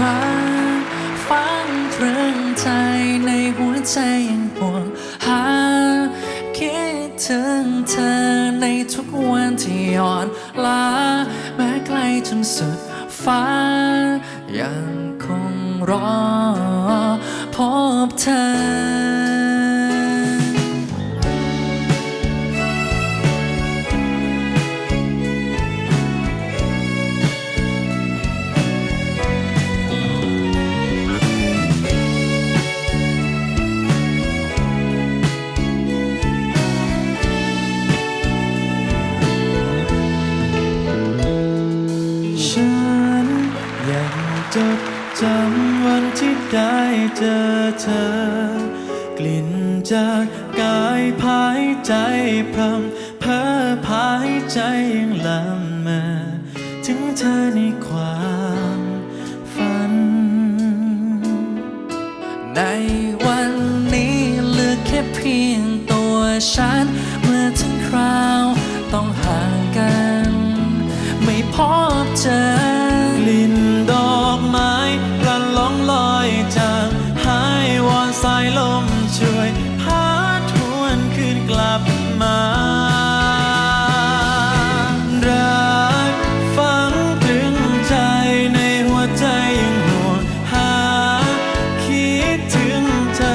รักฟังตรึงใจในหัวใจยังห่วงหา คิดถึงเธอในทุกวันที่อ่อนล้าแม้ไกลจนสุดฟ้า ยังคงรอพบเธอ จดจำวันที่ได้เจอเธอ กลิ่นจากกายภายใจพรำเพ้อภายใจยังลำมา ถึงเธอในความฝัน ในวันนี้เหลือแค่เพียงตัวฉัน สายลมช่วยพาทวนคืนกลับมา รักฝังตรึงใจในหัวใจยังห่วงหา คิดถึงเธอ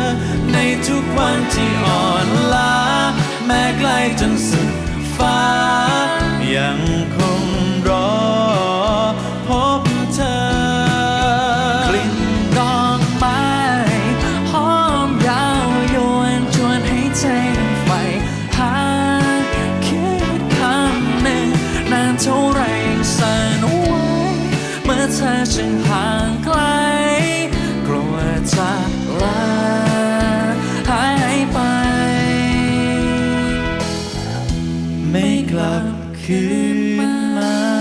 ในทุกวันที่อ่อนล้า แม้ไกลจนสุดฟ้า เท่าไรยังสั่นไว้เมื่อเธอจึงห่างไกล กลัวจะลาหายไป ไม่กลับคืนมา